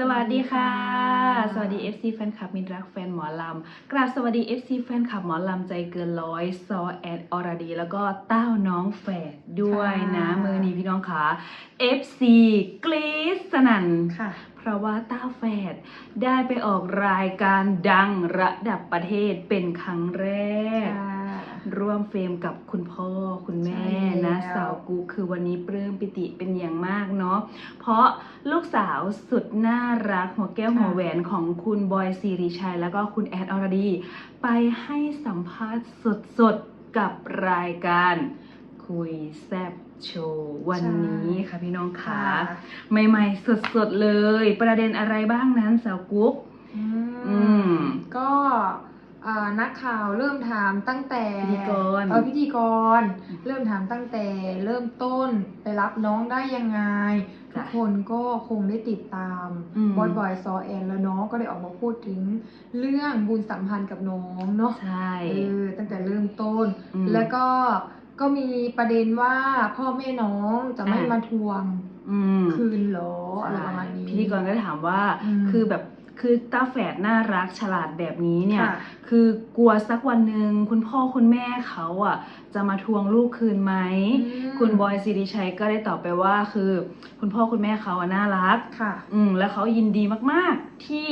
สวัสดีค่ะ สวัสดี FC แฟนคลับมิตรรักแฟนหมอลำกราบสวัสดี FC แฟนคลับหมอลำใจเกินร้อยซอแอดอรดี แล้วก็เต้าน้องแฝดด้วยนะค่ะมือนี้พี่น้องค่ะ FC กรี๊ดสนั่นค่ะเพราะว่าเต้าแฝดได้ไปออกรายการดังระดับประเทศเป็นครั้งแรก ร่วมเฟรมกับคุณพ่อคุณแม่ใช่แล้วนะสาวกูคือวันนี้ปลื้มปิติเป็นอย่างมากเนาะเพราะลูกสาวสุดน่ารักหัวแก้วหัวแหวนของคุณบอยซีริชัย แล้วก็คุณแอดอรดี ไปให้สัมภาษณ์สดๆกับรายการคุยแซบโชว์วันนี้ค่ะพี่น้องค่ะใหม่ ๆ สดๆเลย ประเด็นอะไรบ้างนั้นสาวกุ๊กอือืมม ก็อ่านักข่าวเริ่มถามตั้งแต่พิธีกร เออพิธีกร เริ่มถามตั้งแต่เริ่มต้นไปรับน้องได้ยังไง ทุจ้ะกคนก็คงได้ติดตามอืม บอยบอยซอแอนแล้วน้องก็ได้ออกมาพูดถึงเรื่องบุญสัมพันธ์กับน้องเนาะใช่เออตั้งแต่เริ่มต้นอืมแล้วก็ก็มีประเด็นว่าพ่อแม่น้องจะไม่อะ มาทวงอืมคืนเหรออะไรประมาณนี้ พิธีกรก็ถามว่า อืมคือแบบ คือตาแฝดน่ารักฉลาดแบบนี้เนี่ย ค่ะ คือกลัวสักวันหนึ่งคุณพ่อคุณแม่เขาอะจะมาทวงลูกคืนไหมอืมคุณบอยสิริชัยก็ได้ตอบไปว่าคือ คุณพ่อคุณแม่เขาอะน่ารัก ค่ะ อืมแล้วเขายินดีมากๆ ที่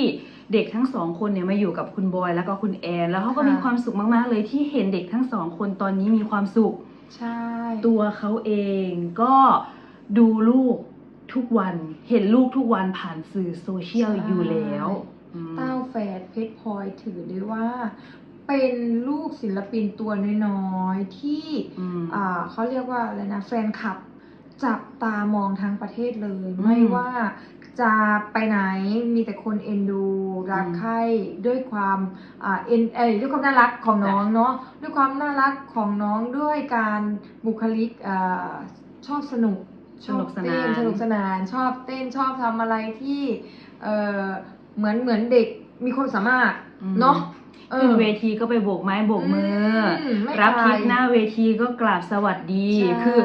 เด็กทั้งสองคนเนี่ยมาอยู่กับคุณบอยแล้วก็คุณแอน แล้วเขาก็ค่ะ มีความสุขมากๆเลยที่เห็นเด็กทั้งสองคนตอนนี้มีความสุข ใช่ ตัวเขาเองก็ดูลูก ทุกวันเห็นลูกทุกวันผ่านสื่อโซเชียลอยู่แล้วอืมเต้าแฝดเพชรพลอยถือได้ว่า เป็นลูกศิลปินตัวน้อยๆที่อืมอ่าเขาเรียกว่าอะไรนะแฟนคลับจับตามองทั้งประเทศเลยอืมไม่ว่าจะไปไหนมีแต่คนเอ็นดู รักอืมใคร่ด้วยความอ่าเอ็นเอยด้วยความน่ารักของน้องเนาะด้วยความน่ารักของน้องด้วยการบุคลิกอ่าชอบสนุก สนุกสนานชอบเต้สนุกสนานชอบเต้นชอบทำอะไรที่เออเหมือนเหมือนเด็กมีความสามารถอืมเนาะออขึ้นเวทีก็ไปโบกไม้โบกมืออมไม่รับอายทิปหน้าเวทีก็กราบสวัสดีใช่คือ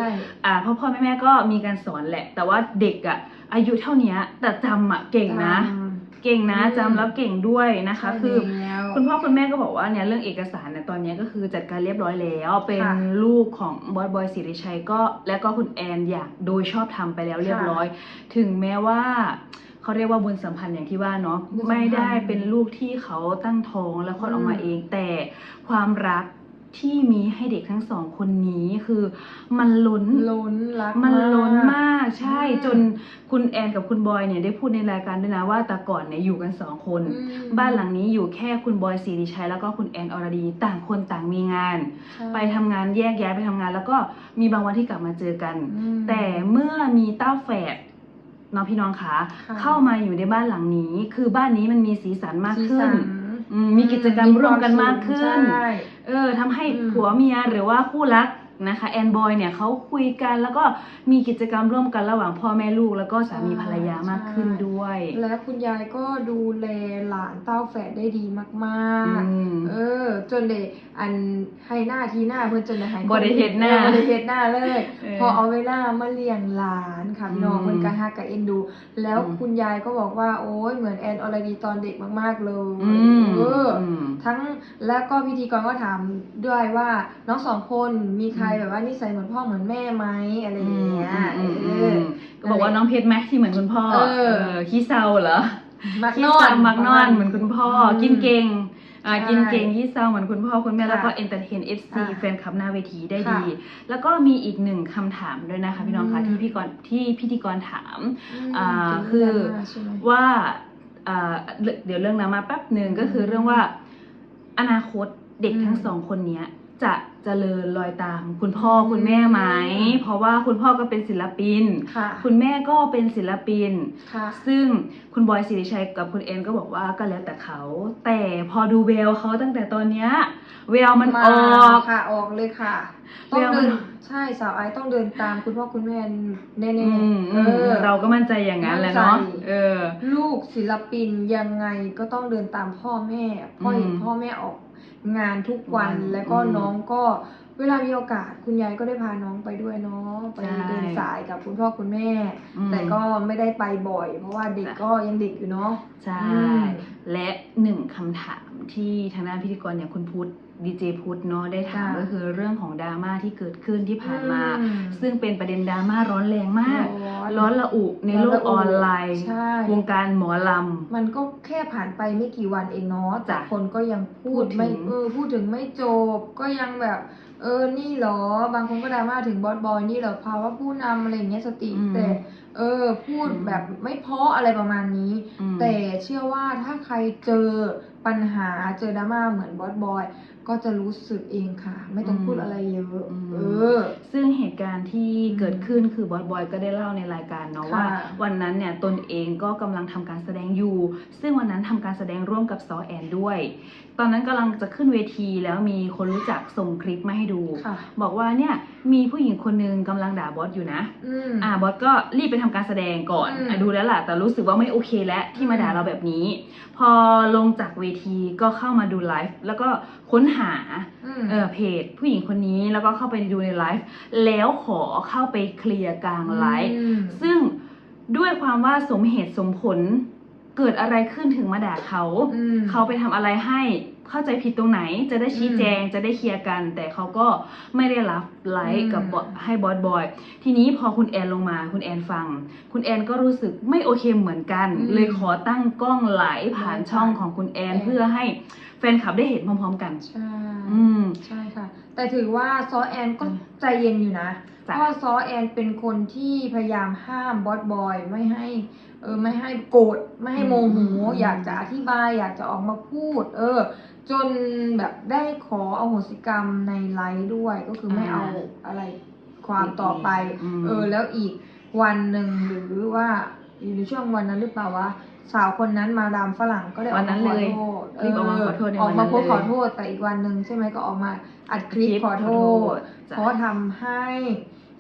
อ่าพ่อพ่อแม่แม่ก็มีการสอนแหละ แต่ว่าเด็กอะอายุเท่าเนี้ยแต่จำอะเก่งนะจ เก่งนะอืมจำแล้วเก่งด้วยนะำคะใช่คือ แล้ว คุณพ่อคุณแม่ก็บอกว่าเนี่ยเรื่องเอกสารเนี่ยตอนเนี้ยก็คือจัดการเรียบร้อยแล้ว เป็นค่ะลูกของบอยบอยสิริชัยก็และก็คุณแอนอยากโดยชอบทำไปแล้วเรียบร้อย ถึงแม้ว่าเขาเรียกว่าบุญสัมพันธ์อย่างที่ว่าเนาะบุญสัมพันธ์ไม่ได้เป็นลูกที่เขาตั้งท้องแล้วคลอดออกมาอืม เอง แต่ความรัก ที่มีให้เด็กทั้งสองคนนี้คือมันล้นล้นรักมันล้นกมากใช่อืมจนคุณแอนกับคุณบอยเนี่ยได้พูดในรายการด้วยนะว่าแต่ก่อนเนี่ยอยู่กันสองคนอืมบ้านหลังนี้อยู่แค่คุณบอยสิริชัยแล้วก็คุณแอนอรดีต่างคนต่างมีงานใช่ไปทำงานแยกย้ายไปทำงาน แล้วก็มีบางวันที่กลับมาเจอกันอืมแต่เมื่อมีเต้าแฝดน้องพี่น้องคะค่ะเข้ามาอยู่ในบ้านหลังนี้ คือบ้านนี้มันมีสีสันมากสีขึ้สัน อืมมีกิจกรรมร่วมกันมากขึ้น ใช่ เออทำให้อืมผัวเมียหรือว่าคู่รัก นะคะแอนบอยเนี่ยเขาคุยกันแล้วก็มีกิจกรรมร่วมกันระหว่างพ่อแม่ลูก แล้วก็สามีภรรยามากขึ้นด้วย และคุณยายก็ดูแลหลานเต้าแฝดได้ดีมากอืมๆเออ จนเดอันให้หน้าทีหน้าเพื่อนจนได้หายบ่ได้เฮ็ดหน้าออบ่ได้เฮ็ดหน้าเลยเออพอเอาเวลามาเลี้ยงหลานค่ะพี่น้องอืมเพิ่นก็ฮักกับเอ็นดู แล้วอืมคุณยายก็บอกว่าโอ้ยเหมือนแอนอรดีตอนเด็กมากๆเลยอืมเออออืมทั้งแล้วก็พิธีกรก็ถามด้วยว่าน้องสองคนมีใครอืมแบบว่านิสัยเหมือนพ่อเหมือนแม่ไหมอะไรอย่างเงี้ยอืมเออืมออืมก็บอกว่าน้องเพชรไหมที่เหมือนคุณพ่อเออขี้เศร้าเหรอมักขี้นอนเศร้ามักนอนเหมือนคุณพ่ออมกินเก่งอ่าใช่กินเก่งขี้เศร้าเหมือนคุณพ่อคุณแม่ค่ะแล้วก็เอนเตอร์เทนเอฟซีค่ะแฟนคลับหน้าเวทีได้ค่ะดี แล้วก็มีอีกหนึ่งคำถามด้วยนะคะพี่น้องคะอืมที่พี่กรที่พิธีกรถามมอ่าถึงคือเวลาใช่ไหมว่าอ่าเดี๋ยวเรื่องนั้นมาแป๊บหนึ่งก็คือเรื่องว่าอนาคตเด็กทั้งอืมสองคนเนี้ย จะเจริญรอยตามคุณพ่ออืมคุณแม่ไหม เพราะว่าคุณพ่อก็เป็นศิลปิน ค่ะคุณแม่ก็เป็นศิลปิน ค่ะ ซึ่งคุณบอยสิริชัยกับคุณเอ็นก็บอกว่าก็แล้วแต่เขา แต่พอดูแววเขาตั้งแต่ตอนเนี้ยแววมันออก ค่ะออกเลยค่ะเวต้องลามันเดิน ใช่สาวไอซ์ต้องเดินตามคุณพ่อคุณแม่แน่อืมๆอืเอมอเราก็มั่นใจอย่างนั้นแหละเนาะ มั่นใจ เออ ลูกศิลปินยังไงก็ต้องเดินตามพ่อแม่พ่อเห็นอืม พ่อแม่ออกำ งานทุกวันวันแล้วก็อืมน้องก็ เวลามีโอกาสคุณยายก็ได้พาน้องไปด้วยเนาะไปใช่เดินสายกับคุณพ่อคุณแม่อืมแต่ก็ไม่ได้ไปบ่อย เพราะว่าเด็กจ้ะก็ยังเด็กอยู่เนาะใช่อืมและหนึ่งคำถามที่ทางด้านพิธีกรอย่างคุณพุทธดีเจพุทธเนาะได้ถามค่ะก็คือเรื่องของดราม่าที่เกิดขึ้นที่ผ่านมาอืมซึ่งเป็นประเด็นดราม่าร้อนแรงมาก ร้อนร้อนระอุในโลร้อนกระอุออนไลน์ใช่วงการหมอลมันก็แค่ผ่านไปไม่กี่วันเองเนาะแต่จ้ะคนก็ยังพูพูดดถึงไม่เออพูดถึงไม่จบก็ยังแบบ เออนี่เหรอ บางคนก็ดราม่าถึงบอสบอยนี่เหรอภาวะผู้นำอะไรอย่างเงี้ยสติ แต่เออ พูดอืมแบบไม่เพราะอะไรประมาณนี้อืมแต่เชื่อว่าถ้าใครเจอปัญหาเจอดราม่าเหมือนบอสบอย ก็จะรู้สึกเองค่ะ ไม่ต้องพูดอะไรเยอะอืมเออ ซึ่งเหตุการณ์ที่เกิดขึ้นคือบอยบอยก็ได้เล่าในรายการเนาะค่ะว่า วันนั้นเนี่ยตนเองก็กำลังทำการแสดงอยู่ ซึ่งวันนั้นทำการแสดงร่วมกับซอแอนด้วย ตอนนั้นกำลังจะขึ้นเวทีแล้วมีคนรู้จักส่งคลิปมาให้ดูค่ะบอกว่าเนี่ยมีผู้หญิงคนนึงกำลังด่าบอสอยู่นะอืมอ่าบอสก็รีบไปทำการแสดงก่อนอืมอะดูแล้วล่ะ แต่รู้สึกว่าไม่โอเคแล้วที่มาด่าเราแบบนี้ พอลงจากเวทีก็เข้ามาดูไลฟ์แล้วก็ค้นหาอืมเออเพจ ผู้หญิงคนนี้แล้วก็เข้าไปดูในไลฟ์แล้วขอเข้าไปเคลียร์กลางไลฟ์อืมซึ่งด้วยความว่าสมเหตุสมผลเกิดอะไรขึ้นถึงมาด่าเขาอืมเขาไปทำอะไรให้ เข้าใจผิดตรงไหน จะได้ชี้แจงจะได้เคลียร์กัน แต่เขาก็ไม่ได้รับไลค์กับบอสให้บอสบอย ทีนี้พอคุณแอนลงมาคุณแอนฟัง คุณแอนก็รู้สึกไม่โอเคเหมือนกันอืมเลยขอตั้งกล้องไหลฟ์ผ่านช่องของคุณแอนแอนเพื่อให้แฟนคลับได้เห็นพร้อมๆกัน ใช่อืมใช่ค่ะ แต่ถือว่าซอแอนก็อืมใจเย็นอยู่นะ เพจ้ะราะว่าซอแอนเป็นคนที่พยายามห้ามบอสบอยไม่ให้เออไม่ให้โกรธไม่ให้โมโหอืมอยากจะอธิบาย อยากจะออกมาพูด เออ จนแบบได้ขอเอาโหสิกรรมในไลฟ์ด้วยก็คือไม่เอาอะไรความต่อไปมเออ แล้วอีกวันหนึ่งหรือว่าอยู่ในช่วงวันนั้นหรือเปล่าวะสาวคนนั้นมาดามฝรั่งก็ได้ออกมาขอโทษรีบออกมาขอโทษในออกมาวันนั้นโพสต์เลยขอโทษแต่อีกวันหนึ่งใช่ไหมก็ออกมาอัดคลิปขอโทษจ้ะเพราะทำให้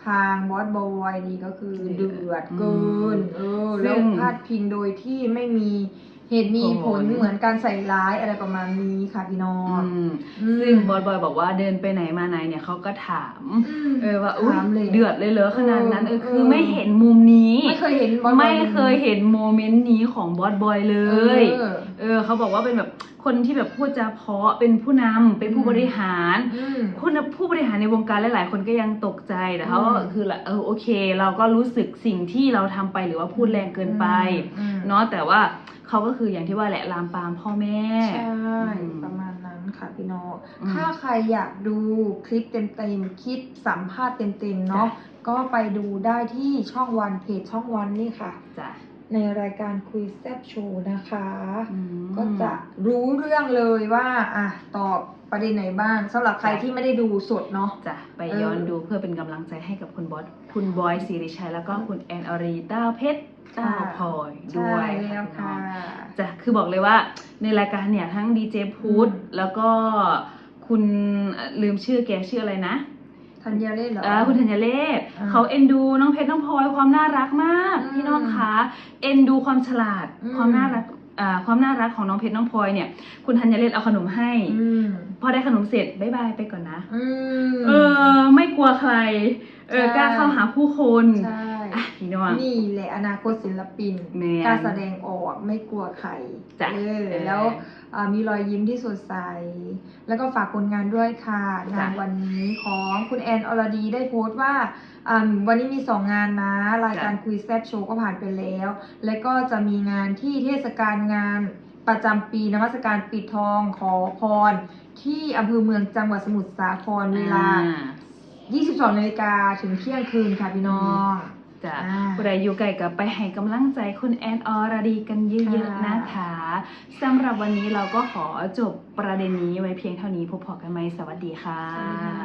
ทางบอสบอยนี่ก็คือเดือดเกิน เออซึ่แล้วง พาดพิงโดยที่ไม่มีเหตุมีผลผลเหมือนการใส่ร้ายอะไรประมาณนี้ค่ะพี่น้องอืมอืมซึ่งบอยบอยบอกว่าเดินไปไหนมาไหนเนี่ยเขาก็ถามมเออว่าอุ้ยถามเลยเดือดเลยเหรอขนาดนั้นเออเออ คือไม่เห็นมุมนี้ ไม่เคยเห็นบอสบอยไม่เคยเห็นโมเมนต์นี้ของบอสบอยเลยเออเออเขาบอกว่าเป็นแบบ คนที่แบบพูดจาเพราะเป็นผู้นำเป็นผู้อืมบริหารอืมผู้นผู้บริหารในวงการหลาย ๆ คนก็ยังตกใจแต่เขาก็อืมคือละเออโอเค เราก็รู้สึกสิ่งที่เราทำไปหรือว่าพูดแรงเกินไปอืมเนาะแต่ว่าเขาก็คืออย่างที่ว่าแหละลามปามพ่อแม่ใช่อืมประมาณนั้นค่ะพี่น้องอืมถ้าใครอยากดูคลิปเต็มๆคลิปสัมภาษณ์เต็มๆเนาะก็ไปดูได้ที่ช่องวันเพจช่องวันนี่ค่ะจ้ะ ในรายการคุยแซบโชว์นะคะอืมก็จะรู้เรื่องเลยว่าอะตอบประเด็นไหนบ้างสำหรับใครที่ไม่ได้ดูสดเนาะจ้ะไปเออย้อนดูเพื่อเป็นกำลังใจให้กับคุณบอสคุณบอยสิริชัยแล้วก็คุณแอนอรีต้าเพชรก้าวพลอยด้วยใช่แล้วค่ะจ้ะคือบอกเลยว่าในรายการเนี่ยทั้งดีเจพุทธอืมแล้วก็คุณเอ่อลืมชื่อแกชื่ออะไรนะ ธัญเล่เหรอเออคุณธัญเลศอ่าเขาเอ็นดูน้องเพชรน้องพลอยความน่ารักมากอืมพี่น้องคะเอ็นดูความฉลาด อืม ความน่ารักอ่าความน่ารักของน้องเพชรน้องพลอยเนี่ย คุณธัญเลศเอาขนมให้ อืมพอได้ขนมเสร็จบายบายไปก่อนนะ อืม เออไม่กลัวใครเออใช่ กล้าเข้าหาผู้คนใช่ อะพี่น้อง นี่แหละอนาคตศิลปินแม่นกล้ารแสดงออกไม่กลัวใครจ้ะเออเออแล้วอ่า มีรอยยิ้มที่สดใส แล้วก็ฝากผลงานด้วยค่ะจ้ะงานวันนี้ของคุณแอนอรดีได้โพสต์ว่าอ่าวันนี้มีสองงานนะ รายการคุยแซบโชว์ก็ผ่านไปแล้ว แล้วก็จะมีงานที่เทศกาลงานประจำปีนมัสการปิดทองขอพร ที่อำเภอเมืองจังหวัดสมุทรสาครเวลาอ่า22นาฬิกาถึงเที่ยงคืนค่ะพี่น้อง จ้ะอ่าผู้ใดอยู่ไกลกับไปให้กำลังใจคุณแอนอรดีกันเยอะๆค่ะนะคะสำหรับวันนี้เราก็ขอจบประเด็นนี้ไว้เพียงเท่านี้พบพอกันไหมสวัสดีค่ะสวัสดีค่ะ